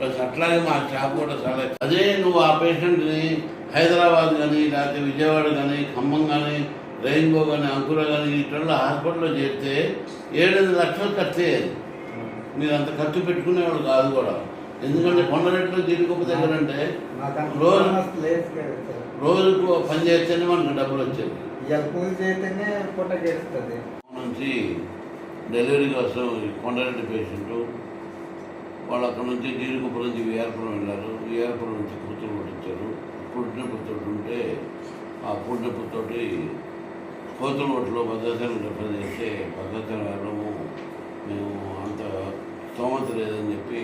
Plus అట్లాగే మా staff కూడా చాలా అదే నువ్వు ఆ పేషెంట్ని హైదరాబాద్ కానీ లేకపోతే విజయవాడ కానీ ఖమ్మం కానీ రెయిన్బో కానీ అంకుర కానీ ఇట్లా హాస్పిటల్లో చేస్తే ఏడెనిమిది లక్షలు ఖర్చు అయ్యేది. మీరు అంత ఖర్చు పెట్టుకునేవాడు కాదు కూడా. ఎందుకంటే కొండరెట్లో జీడికొప్ప దగ్గర అంటే రోజు రోజుకు పని చేస్తేనే మనకు డబ్బులు వచ్చేది నుంచి డెలివరీ కోసం కొండరెడ్డి పేషెంట్ వాళ్ళు అక్కడ నుంచి జీడికుప్ప నుంచి విఆర్పురం వెళ్ళారు. విఆర్పురం నుంచి కూతురు పట్టించారు. పుట్టినప్పుతోటి ఉంటే ఆ పుట్టినప్పుతోటి కోతులొట్లో భద్రాచలం రిఫర్ చేస్తే భద్రాచలం వెళ్ళము మేము అంత స్తోమత లేదని చెప్పి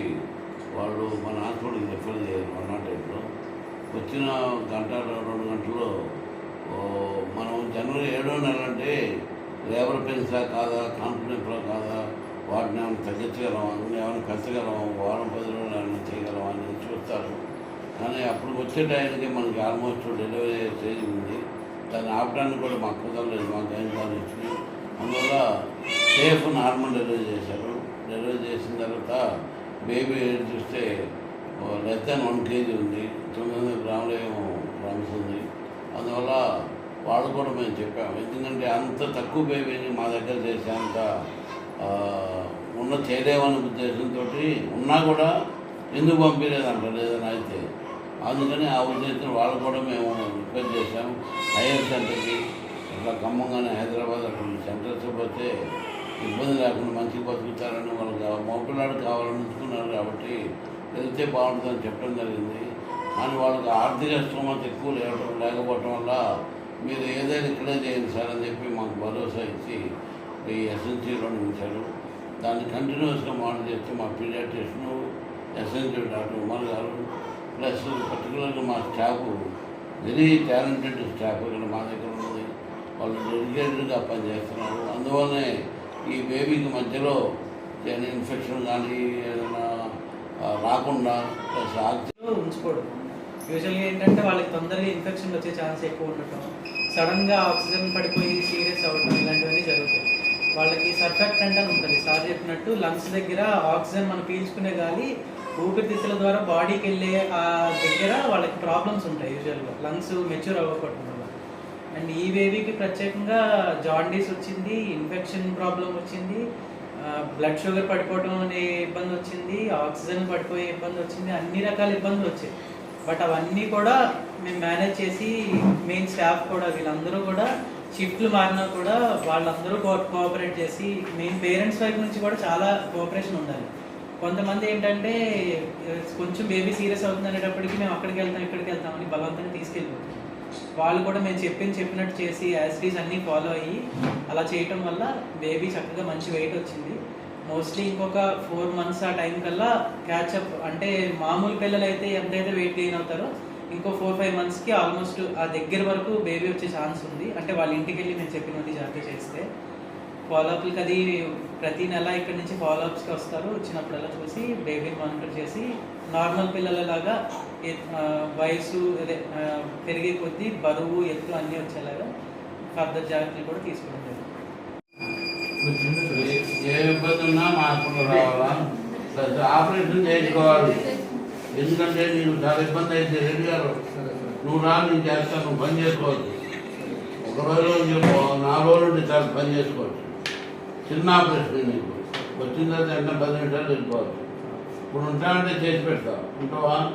వాళ్ళు మన హాస్పిటల్కి రిఫర్ చేయరు వన్ నాట్ ఎయిట్లో వచ్చిన గంట రెండు గంటల్లో మనం జనవరి ఏడో నెల అంటే లేబర్ పెన్సా కాదా కాన్ఫిడెన్స్లో కాదా వాటిని ఏమైనా తగ్గించగలమా ఏమైనా పెంచగలమా వారం పది రోజులు ఏమైనా చేయగలమా అని చూస్తారు కానీ అప్పుడు వచ్చే టైంకి మనకి ఆల్మోస్ట్ డెలివరీ స్టేజ్ ఉంది. దాన్ని ఆపడానికి కూడా మాకు కుదరలేదు. మాకు ఏం కానిచ్చి అందువల్ల సేఫ్ నార్మల్ డెలివరీ చేశారు. డెలివరీ చేసిన తర్వాత బేబీ ఏజ్ చూస్తే లెస్ దాన్ వన్ కేజీ ఉంది. తొమ్మిది వందల గ్రాములు ఏమో గ్రామ్స్ ఉంది. అందువల్ల వాళ్ళు కూడా మేము చెప్పాము. ఎందుకంటే అంత తక్కువ బేబీని మా దగ్గర చేసే అంత ఉన్న చేయలేమనే ఉద్దేశంతో ఉన్నా కూడా ఎందుకు పంపించలేదంట లేదని అయితే. అందుకని ఆ ఉద్దేశం వాళ్ళు కూడా మేము రిక్వెస్ట్ చేశాం హైయర్ సెంటర్కి ఇట్లా ఖమ్మంగానే హైదరాబాద్ అక్కడ సెంటర్స్ పోతే ఇబ్బంది లేకుండా మంచిగా బతుకుతారని వాళ్ళకి మోపిల్లాడు కావాలని ఉంచుకున్నారు కాబట్టి వెళ్తే బాగుంటుందని చెప్పడం జరిగింది. కానీ వాళ్ళకి ఆర్థిక స్తోమత ఎక్కువ లేవడం లేకపోవటం వల్ల మీరు ఏదైనా ఇక్కడే చేయండి సార్ అని చెప్పి మాకు భరోసా ఇచ్చి ఈ ఎస్ఎన్సీలో ఉంచారు. దాన్ని కంటిన్యూస్గా మానిటర్ చేస్తే మా పీడియాట్రిషన్ ఎస్ఎన్సీ డాక్టర్ ఉమర్ గారు ప్లస్ పర్టికులర్గా మా స్టాఫ్ వెరీ టాలెంటెడ్ స్టాఫ్ ఇక్కడ మా దగ్గర ఉన్నది వాళ్ళు డెడికేటెడ్గా పనిచేస్తున్నారు. అందువల్లనే ఈ బేబీకి మధ్యలో ఏదైనా ఇన్ఫెక్షన్ కానీ ఏదైనా రాకుండా ప్లస్ ఆక్సిజన్ ఉంచుకోవడం. యూజువల్గా ఏంటంటే వాళ్ళకి తొందరగా ఇన్ఫెక్షన్ వచ్చే ఛాన్స్ ఎక్కువ ఉండటం. సడన్గా ఆక్సిజన్ పడిపోయి సీరియస్ అవ్వడం ఇలాంటివన్నీ జరుగుతాయి. వాళ్ళకి సర్ఫెక్టెంట్ అని ఉంటుంది. సార్ చెప్పినట్టు లంగ్స్ దగ్గర ఆక్సిజన్ మనం పీల్చుకునే గాలి ఊపిరితిత్తుల ద్వారా బాడీకి వెళ్ళే ఆ దగ్గర వాళ్ళకి ప్రాబ్లమ్స్ ఉంటాయి యూజువల్గా లంగ్స్ మెచ్యూర్ అవ్వకపోవడం వల్ల అండ్ ఈ బేబీకి ప్రత్యేకంగా జాండీస్ వచ్చింది ఇన్ఫెక్షన్ ప్రాబ్లం వచ్చింది బ్లడ్ షుగర్ పడిపోవడం అనే ఇబ్బంది వచ్చింది ఆక్సిజన్ పడిపోయే ఇబ్బంది వచ్చింది అన్ని రకాల ఇబ్బందులు వచ్చాయి. బట్ అవన్నీ కూడా మేము మేనేజ్ చేసి మెయిన్ స్టాఫ్ కూడా వీళ్ళందరూ కూడా షిఫ్ట్లు మారినా కూడా వాళ్ళందరూ కో- కోఆపరేట్ చేసి మెయిన్ పేరెంట్స్ వైపు నుంచి కూడా చాలా కోఆపరేషన్ ఉండాలి. కొంతమంది ఏంటంటే కొంచెం బేబీ సీరియస్ అవుతుంది అనేటప్పటికి మేము అక్కడికి వెళ్తాం ఇక్కడికి వెళ్తామని బలవంతంగా తీసుకెళ్ళిపోతాం. వాళ్ళు కూడా మేము చెప్పింది చెప్పినట్టు చేసి యాసిటీస్ అన్నీ ఫాలో అయ్యి అలా చేయటం వల్ల బేబీ చక్కగా మంచి వెయిట్ వచ్చింది. మోస్ట్లీ ఇంకొక ఫోర్ మంత్స్ ఆ టైం కల్లా క్యాచ్అప్ అంటే మామూలు పిల్లలు అయితే ఎంతైతే వెయిట్ గెయిన్ అవుతారో ఇంకో ఫోర్ ఫైవ్ మంత్స్కి ఆల్మోస్ట్ ఆ దగ్గర వరకు బేబీ వచ్చే ఛాన్స్ ఉంది. అంటే వాళ్ళ ఇంటికి వెళ్ళి నేను చెప్పినట్టు జాగ్రత్త చేస్తే. ఫాలోఅప్లకి అది ప్రతి నెల ఇక్కడి నుంచి ఫాలోఅప్స్కి వస్తారు. వచ్చినప్పుడల్లా చూసి బేబీని మానిటర్ చేసి నార్మల్ పిల్లలలాగా వయసు అదే పెరిగే కొద్దీ బరువు ఎత్తు అన్నీ వచ్చేలాగా ఫర్దర్ జాగ్రత్తలు కూడా తీసుకోవడం జరుగుతుంది. ఏ- ఇబ్బంది ఉన్నా మా హాస్పిటల్ రావాలా ఆపరేషన్ చేయించుకోవాలి. ఎందుకంటే నేను చాలా ఇబ్బంది అయితే రెడ్డి గారు నువ్వు రా నేను చేస్తాను నువ్వు పని చేసుకోవచ్చు. ఒక రోజు చెప్పు నాలుగు రోజులు ఉంటే చాలా పని చేసుకోవచ్చు. చిన్న ఆపరేషన్ నీకు. వచ్చిన తర్వాత వెంటనే పది నిమిషాలు వెళ్ళిపోవచ్చు. ఇప్పుడు ఉంటానంటే చేసి పెడతా ఉంటావా?